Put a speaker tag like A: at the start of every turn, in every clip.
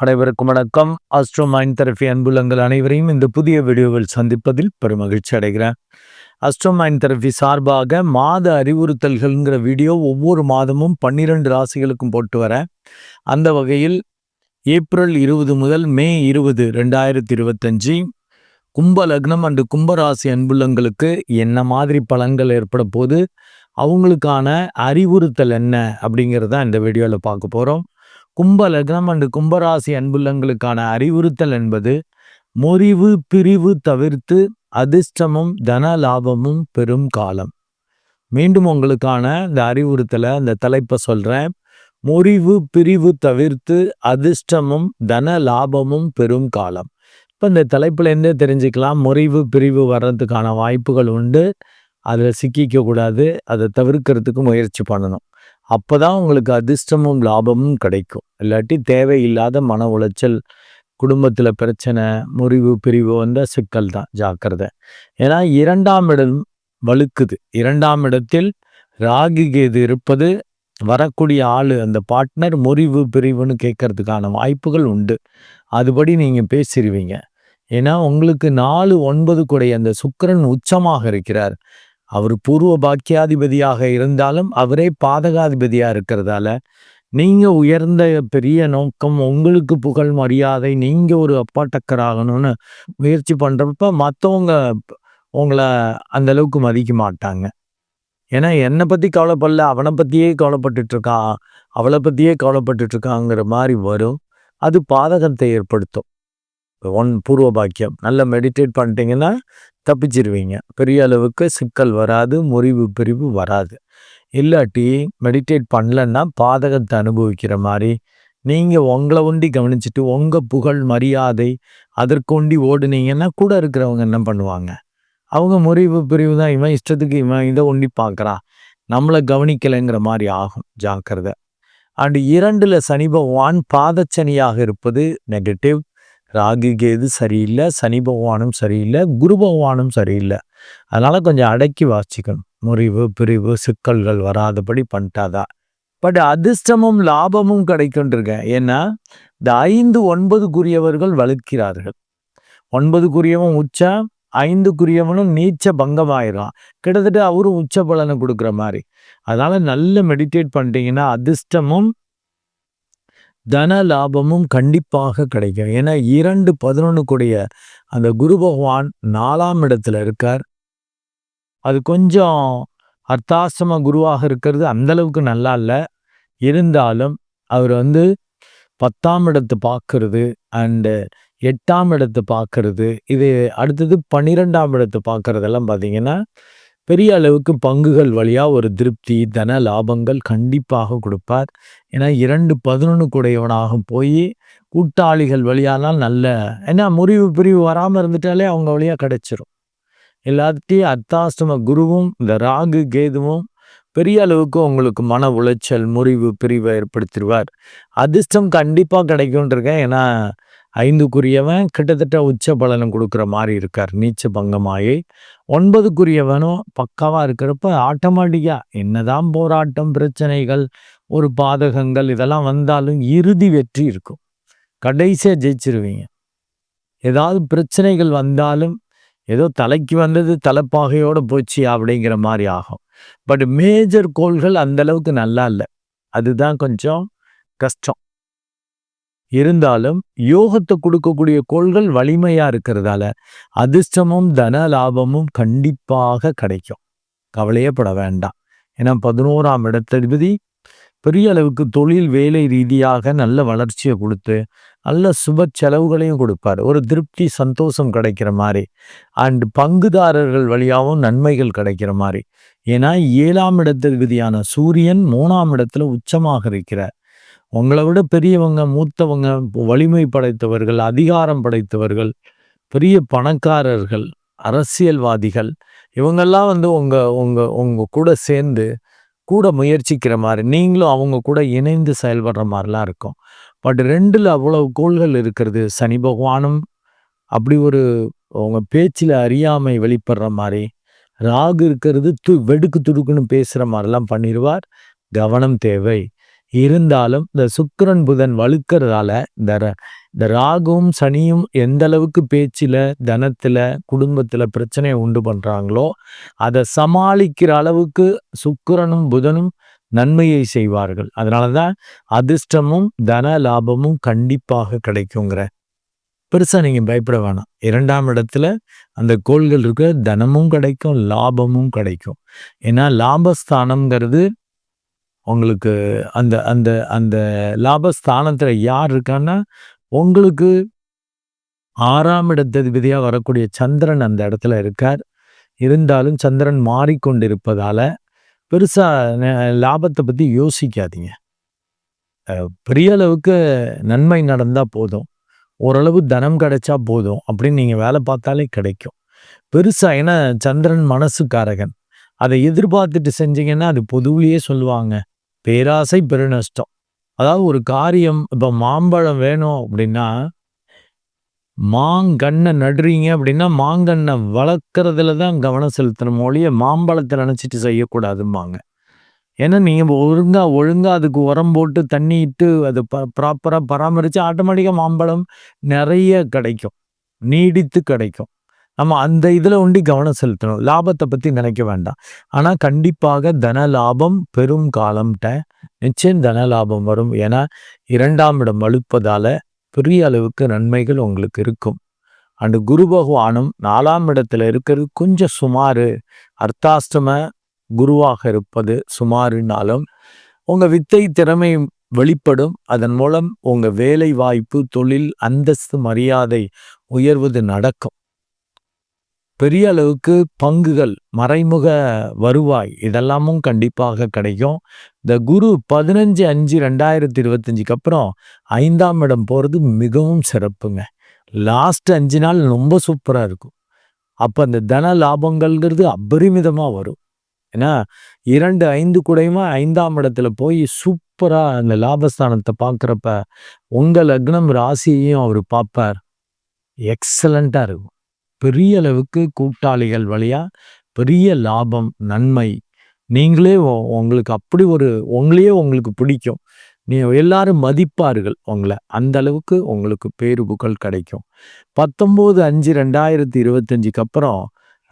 A: அனைவருக்கும் வணக்கம். Astro mind therapy அன்புலங்கள் அனைவரையும் இந்த புதிய வீடியோவில் சந்திப்பதில் பெருமகிழ்ச்சி அடைகிறேன். அஸ்ட்ரோ மைண்ட் தெரபி சார்பாக மாத அறிவுறுத்தல்கள்ங்கிற வீடியோ ஒவ்வொரு மாதமும் பன்னிரெண்டு ராசிகளுக்கும் போட்டு வரேன். அந்த வகையில் ஏப்ரல் இருபது முதல் மே இருபது ரெண்டாயிரத்தி இருபத்தஞ்சி கும்ப லக்னம் அண்டு கும்பராசி அன்புள்ளங்களுக்கு என்ன மாதிரி பலன்கள் ஏற்பட போது அவங்களுக்கான அறிவுறுத்தல் என்ன அப்படிங்கிறத இந்த வீடியோவில் பார்க்க போகிறோம் கும்ப லக்னம் அண்டு கும்பராசி அன்புள்ளங்களுக்கான அறிவுறுத்தல் என்பது முறிவு பிரிவு தவிர்த்து அதிர்ஷ்டமும் தன லாபமும் பெரும் காலம். மீண்டும் உங்களுக்கான இந்த அறிவுறுத்தலை இந்த தலைப்பை சொல்கிறேன் முறிவு பிரிவு தவிர்த்து அதிர்ஷ்டமும் தன லாபமும் பெரும் காலம். இப்போ இந்த தலைப்புலேருந்தே தெரிஞ்சுக்கலாம். முறிவு பிரிவு வர்றதுக்கான வாய்ப்புகள் உண்டு. அதில் சிக்கிக்க கூடாது. அதை தவிர்க்கிறதுக்கு முயற்சி பண்ணணும். அப்போ தான் உங்களுக்கு அதிர்ஷ்டமும் லாபமும் கிடைக்கும். இல்லாட்டி தேவையில்லாத மன உளைச்சல் குடும்பத்தில் பிரச்சனை முறிவு பிரிவு வந்த சிக்கல் தான் ஜாக்கிரதை. ஏன்னா இரண்டாம் இடம் வலுக்குது. இரண்டாம் இடத்தில் ராகி கேது இருப்பது வரக்கூடிய ஆள் அந்த பார்ட்னர் முறிவு பிரிவுன்னு கேட்கறதுக்கான வாய்ப்புகள் உண்டு. அதுபடி நீங்கள் பேசிடுவீங்க ஏன்னா உங்களுக்கு நாலு ஒன்பது கூடைய அந்த சுக்கரன் உச்சமாக இருக்கிறார். அவர் பூர்வ பாக்கியாதிபதியாக இருந்தாலும் அவரே பாதகாதிபதியாக இருக்கிறதால நீங்கள் உயர்ந்த பெரிய நோக்கம் உங்களுக்கு புகழ் மரியாதை நீங்கள் ஒரு அப்பாட்டக்கராகணும்னு முயற்சி பண்ணுறப்ப மற்றவங்க உங்களை அந்தளவுக்கு மதிக்க மாட்டாங்க. ஏன்னா என்னை பற்றி கவலைப்படல அவனை பற்றியே கவலைப்பட்டுட்ருக்கான் அவளை பற்றியே கவலைப்பட்டுட்ருக்காங்கிற மாதிரி வரும். அது பாதகத்தை ஏற்படுத்தும். ஒன் பூர்வ பாக்கியம் நல்லா மெடிடேட் பண்ணிட்டீங்கன்னா தப்பிச்சிருவீங்க. பெரிய அளவுக்கு சிக்கல் வராது முறிவு பிரிவு வராது. இல்லாட்டி மெடிடேட் பண்ணலன்னா பாதகத்தை அனுபவிக்கிற மாதிரி நீங்கள் உங்களை ஒண்டி கவனிச்சுட்டு உங்கள் புகழ் மரியாதை அதற்கு ஒண்டி ஓடுனீங்கன்னா கூட இருக்கிறவங்க என்ன பண்ணுவாங்க? அவங்க முறிவு பிரிவு தான் இவன் இஷ்டத்துக்கு இவன் இதை ஒண்டி பார்க்குறான் நம்மளை கவனிக்கலைங்கிற மாதிரி ஆகும் ஜாக்கிரதை. அண்டு இரண்டில் சனி பகவான் பாதச்சனியாக இருப்பது நெகட்டிவ் ராகு கேது சரியில்லை சனி பகவானும் சரியில்லை குரு பகவானும் சரியில்லை. அதனால் கொஞ்சம் அடக்கி வாசிக்கணும். முறிவு பிரிவு சிக்கல்கள் வராதபடி பண்ணிட்டாதான். பட் அதிர்ஷ்டமும் லாபமும் கிடைக்குன்றிருக்கேன் ஏன்னா இந்த ஐந்து ஒன்பதுக்குரியவர்கள் வலுக்கிறார்கள். ஒன்பதுக்குரியவன் உச்சா ஐந்துக்குரியவனும் நீச்ச பங்கமாயிடும் கிட்டத்தட்ட அவரும் உச்ச பலனை கொடுக்குற மாதிரி. அதனால் நல்ல மெடிடேட் பண்ணிட்டீங்கன்னா அதிர்ஷ்டமும் தன லாபமும் கண்டிப்பாக கிடைக்கும். ஏன்னா இரண்டு பதினொன்றுக்குடைய அந்த குரு பகவான் நாலாம் இடத்துல இருக்கார். அது கொஞ்சம் அர்த்தாசிரம குருவாக இருக்கிறது. அந்த அளவுக்கு நல்லா இல்லை. இருந்தாலும் அவர் வந்து பத்தாம் இடத்தை பார்க்கறது அண்டு எட்டாம் இடத்தை பார்க்கறது. இது அடுத்தது பன்னிரெண்டாம் இடத்தை பார்க்கறதெல்லாம் பார்த்தீங்கன்னா பெரிய அளவுக்கு பங்குகள் வழியாக ஒரு திருப்தி தன லாபங்கள் கண்டிப்பாக கொடுப்பார். ஏன்னா இரண்டு பதினொன்று கூடையவனாக போய் கூட்டாளிகள் வழியானால் நல்ல ஏன்னா முறிவு பிரிவு வராமல் இருந்துட்டாலே அவங்க வழியாக கிடைச்சிரும். எல்லாத்தையும் அர்த்தாஷ்டம குருவும் இந்த ராகு கேதுவும் பெரிய அளவுக்கு உங்களுக்கு மன உளைச்சல் முறிவு பிரிவை ஏற்படுத்திடுவார். அதிர்ஷ்டம் கண்டிப்பாக கிடைக்கும்ன்றிருக்கேன் ஏன்னா ஐந்துக்குரியவன் கிட்டத்தட்ட உச்ச பலனம் கொடுக்குற மாதிரி இருக்கார். நீச்ச பங்கமாயை. ஒன்பதுக்குரியவனும் பக்காவாக இருக்கிறப்ப ஆட்டோமேட்டிக்காக என்னதான் போராட்டம் பிரச்சனைகள் ஒரு பாதகங்கள் இதெல்லாம் வந்தாலும் இறுதி வெற்றி இருக்கும். கடைசியாக ஜெயிச்சிருவீங்க. ஏதாவது பிரச்சனைகள் வந்தாலும் ஏதோ தலைக்கு வந்தது தலைப்பாகையோடு போச்சு அப்படிங்கிற மாதிரி ஆகும். பட் மேஜர் கோள்கள் அந்த அளவுக்கு நல்லா இல்லை. அதுதான் கொஞ்சம் கஷ்டம். இருந்தாலும் யோகத்தை கொடுக்கக்கூடிய கோள்கள் வலிமையா இருக்கிறதால அதிர்ஷ்டமும் தன லாபமும் கண்டிப்பாக கிடைக்கும். கவலையே பட வேண்டாம். ஏன்னா பதினோராம் இடத்ததிபதி பெரிய அளவுக்கு தொழில் வேலை ரீதியாக நல்ல வளர்ச்சியை கொடுத்து நல்ல சுப செலவுகளையும் கொடுப்பார். ஒரு திருப்தி சந்தோஷம் கிடைக்கிற மாதிரி. அண்ட் பங்குதாரர்கள் வழியாகவும் நன்மைகள் கிடைக்கிற மாதிரி. ஏன்னா ஏழாம் இடத்ததிபதியான சூரியன் மூணாம் இடத்துல உச்சமாக இருக்கிறார். உங்களை விட பெரியவங்க மூத்தவங்க வலிமை படைத்தவர்கள் அதிகாரம் படைத்தவர்கள் பெரிய பணக்காரர்கள் அரசியல்வாதிகள் இவங்கெல்லாம் வந்து உங்கள் உங்கள் உங்கள் கூட சேர்ந்து கூட முயற்சிக்கிற மாதிரி நீங்களும் அவங்க கூட இணைந்து செயல்படுற மாதிரிலாம் இருக்கும். பட் ரெண்டில் அவ்வளவு கோள்கள் இருக்கிறது சனி பகவானும் அப்படி ஒரு உங்கள் பேச்சில் அறியாமை வெளிப்படுற மாதிரி ராகு இருக்கிறது து வெடுக்கு துடுக்குன்னு பேசுகிற மாதிரிலாம் பண்ணிடுவார். கவனம் தேவை. இருந்தாலும் இந்த சுக்கரன் புதன் வலுக்கிறதால இந்த இந்த ராகுவும் சனியும் எந்த அளவுக்கு பேச்சில் தனத்தில் குடும்பத்தில் பிரச்சனையை உண்டு பண்ணுறாங்களோ அதை சமாளிக்கிற அளவுக்கு சுக்கிரனும் புதனும் நன்மையை செய்வார்கள். அதனால தான் அதிர்ஷ்டமும் தன லாபமும் கண்டிப்பாக கிடைக்குங்கிற. பெருசாக நீங்கள் பயப்பட வேணாம். இரண்டாம் இடத்துல அந்த கோள்கள் இருக்க தனமும் கிடைக்கும் லாபமும் கிடைக்கும். ஏன்னா லாபஸ்தானம்ங்கிறது உங்களுக்கு அந்த அந்த அந்த லாபஸ்தானத்தில் யார் இருக்கான்னா உங்களுக்கு ஆறாம் இடத்ததிபதியாக வரக்கூடிய சந்திரன் அந்த இடத்துல இருக்கார். இருந்தாலும் சந்திரன் மாறிக்கொண்டிருப்பதால பெருசாக லாபத்தை பற்றி யோசிக்காதீங்க. பெரிய அளவுக்கு நன்மை நடந்தால் போதும். ஓரளவு தனம் கிடைச்சா போதும் அப்படின்னு நீங்கள் வேலை பார்த்தாலே கிடைக்கும். பெருசாக ஏன்னா சந்திரன் மனசுக்காரகன். அதை எதிர்பார்த்துட்டு செஞ்சீங்கன்னா அது பொதுவிலேயே சொல்லுவாங்க. பேராசை பெருநஷ்டம். அதாவது ஒரு காரியம் இப்போ மாம்பழம் வேணும் அப்படின்னா மாங்கண்ணை நடுறீங்க அப்படின்னா மாங்கண்ணை வளர்க்குறதுல தான் கவனம் செலுத்தணும். மொழிய மாம்பழத்தை நினச்சிட்டு செய்யக்கூடாதும்பாங்க. ஏன்னா நீங்கள் ஒழுங்காக ஒழுங்காக அதுக்கு உரம் போட்டு தண்ணி இட்டு அது ப ப்ராப்பராக பராமரித்து ஆட்டோமேட்டிக்காக மாம்பழம் நிறைய கிடைக்கும். நீடித்து கிடைக்கும். நம்ம அந்த இதில் ஒண்டி கவனம் செலுத்தணும். லாபத்தை பற்றி நினைக்க வேண்டாம். ஆனால் கண்டிப்பாக தன லாபம் பெரும் காலம்ட்ட நிச்சயம் தன லாபம் வரும். ஏன்னா இரண்டாம் இடம் வலுப்பதால் பெரிய அளவுக்கு நன்மைகள் உங்களுக்கு இருக்கும். அண்டு குரு பகவானும் நாலாம் இடத்துல இருக்கிறது கொஞ்சம் சுமார் அர்த்தாஷ்டம குருவாக இருப்பது சுமாருனாலும் உங்கள் வித்தை திறமை வெளிப்படும். அதன் மூலம் உங்கள் வேலை வாய்ப்பு தொழில் அந்தஸ்து மரியாதை உயர்வது நடக்கும். பெரிய அளவுக்கு பங்குகள் மறைமுக வருவாய் இதெல்லாமும் கண்டிப்பாக கிடைக்கும். இந்த குரு பதினஞ்சு அஞ்சு ரெண்டாயிரத்தி இருபத்தஞ்சுக்கு அப்புறம் ஐந்தாம் இடம் போகிறது மிகவும் சிறப்புங்க. லாஸ்ட் அஞ்சு நாள் ரொம்ப சூப்பராக இருக்கும். அப்போ அந்த தன லாபங்கள்ங்கிறது அபரிமிதமாக வரும். ஏன்னா இரண்டு ஐந்து கூடையுமா ஐந்தாம் இடத்துல போய் சூப்பராக அந்த லாபஸ்தானத்தை பார்க்குறப்ப உங்கள் லக்னம் ராசியையும் அவர் பார்ப்பார் எக்ஸலண்ட்டாக இருக்கும். பெரிய அளவுக்கு கூட்டாளிகள் வழியாக பெரிய லாபம் நன்மை. நீங்களே உங்களுக்கு அப்படி ஒரு உங்களையே உங்களுக்கு பிடிக்கும். நீ எல்லாரும் மதிப்பார்கள் உங்களை. அந்த அளவுக்கு உங்களுக்கு பேரு புகழ் கிடைக்கும். பத்தொம்போது அஞ்சு ரெண்டாயிரத்தி இருபத்தஞ்சுக்கு அப்புறம்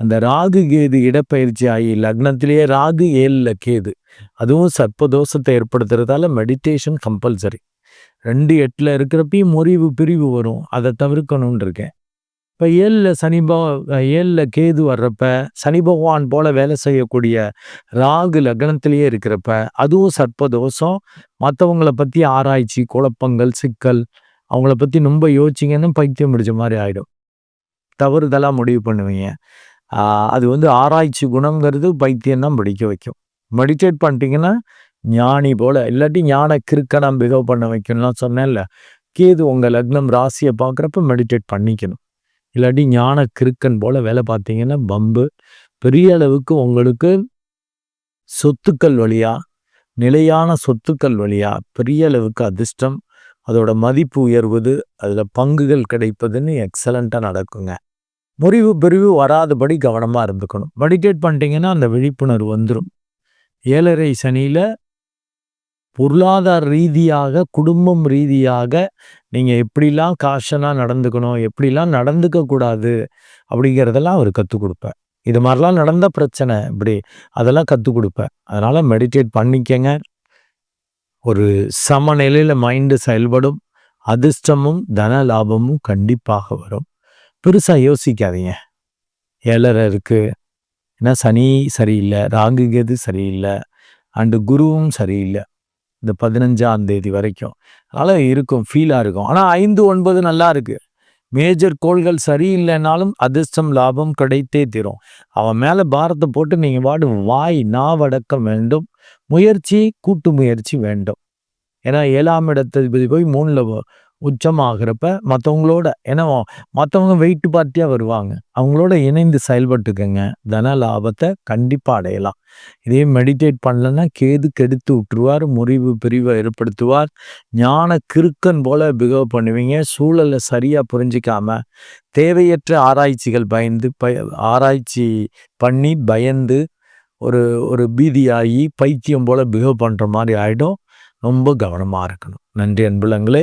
A: அந்த ராகு கேது இடப்பயிற்சி ஆகி லக்னத்திலேயே ராகு ஏழில் கேது. அதுவும் சர்ப்பதோஷத்தை ஏற்படுத்துறதால மெடிடேஷன் கம்பல்சரி ரெண்டு எட்டில் இருக்கிறப்பையும் முறிவு பிரிவு வரும். அதை தவிர்க்கணும்னு இருக்கேன். இப்போ ஏழில் சனி ஏழில் கேது வர்றப்ப சனி பகவான் போல் வேலை செய்யக்கூடிய ராகு லக்னத்திலேயே இருக்கிறப்ப அதுவும் சர்ப்பதோஷம். மற்றவங்கள பற்றி ஆராய்ச்சி குழப்பங்கள் சிக்கல் அவங்கள பற்றி ரொம்ப யோசிச்சிங்கன்னு பைத்தியம் பிடிச்ச மாதிரி ஆகிடும் தவறுதலாக முடிவு பண்ணுவீங்க. அது வந்து ஆராய்ச்சி குணங்கிறது பைத்தியம் தான் பிடிக்க வைக்கும். மெடிடேட் பண்ணிட்டீங்கன்னா ஞானி போல் இல்லாட்டி ஞான கிருக்கணம் பிகவ் பண்ண வைக்கணும்லாம் சொன்னேன்ல. கேது உங்கள் லக்னம் ராசியை பார்க்குறப்ப மெடிடேட் பண்ணிக்கணும். இல்லாட்டி ஞான கிருக்கன் போல் வேலை பார்த்தீங்கன்னா பம்பு. பெரிய அளவுக்கு உங்களுக்கு சொத்துக்கள் வழியாக நிலையான சொத்துக்கள் வழியா பெரிய அளவுக்கு அதிர்ஷ்டம் அதோட மதிப்பு உயர்வது அதில் பங்குகள் கிடைப்பதுன்னு எக்ஸலண்ட்டாக நடக்குங்க. முறிவு பிரிவு வராதபடி கவனமாக இருந்துக்கணும். மெடிடேட் பண்ணிட்டீங்கன்னா அந்த விழிப்புணர்வு வந்துடும் ஏழரை சனியில் பொருளாதார ரீதியாக குடும்பம் ரீதியாக நீங்கள் எப்படிலாம் காஷனாக நடந்துக்கணும் எப்படிலாம் நடந்துக்கக்கூடாது அப்படிங்கிறதெல்லாம் அவர் கற்றுக் கொடுப்பேன் இது மாதிரிலாம் நடந்த பிரச்சனை இப்படி அதெல்லாம் கற்றுக் கொடுப்பேன் அதனால் மெடிடேட் பண்ணிக்கங்க. ஒரு சமநிலையில் மைண்டு செயல்படும். அதிர்ஷ்டமும் தன லாபமும் கண்டிப்பாக வரும். பெருசாக யோசிக்காதீங்க. ஏழரை இருக்குது ஏன்னா சனி சரியில்லை ராகு கேது சரியில்லை அண்டு குருவும் சரியில்லை. இந்த பதினஞ்சாம் தேதி வரைக்கும். அதனால் இருக்கும் ஃபீலாக இருக்கும். ஆனால் ஐந்து ஒன்பது நல்லா இருக்குது மேஜர் கோள்கள் சரியில்லைனாலும் அதிர்ஷ்டம் லாபம் கிடைத்தே தீரும். அவன் மேலே பாரத்தை போட்டு நீங்கள் வாடு வாய் நாவடக்கம் வேண்டும். முயற்சி கூட்டு முயற்சி வேண்டும். ஏன்னா ஏழாம் இடத்தை போய் மூணில் உச்சமாகிறப்ப மற்றவங்களோட ஏன்னா மற்றவங்க வெயிட் பார்ட்டியாக வருவாங்க. அவங்களோட இணைந்து செயல்பட்டுக்கங்க. தன லாபத்தை கண்டிப்பாக அடையலாம். இதே மெடிடேட் பண்ணலன்னா கேது கெடுத்து விட்டுருவார் முறிவு பிரிவை ஏற்படுத்துவார். ஞான கிறுக்கன் போல பிகவ் பண்ணுவீங்க. சூழலை சரியாக புரிஞ்சிக்காம தேவையற்ற ஆராய்ச்சிகள் பயந்து ப ஆராய்ச்சி பண்ணி பயந்து ஒரு ஒரு பீதியாகி பைத்தியம் போல் பிஹேவ் பண்ணுற மாதிரி ஆகிடும் ரொம்ப கவனமாக இருக்கணும். நன்றி அன்புலங்களே.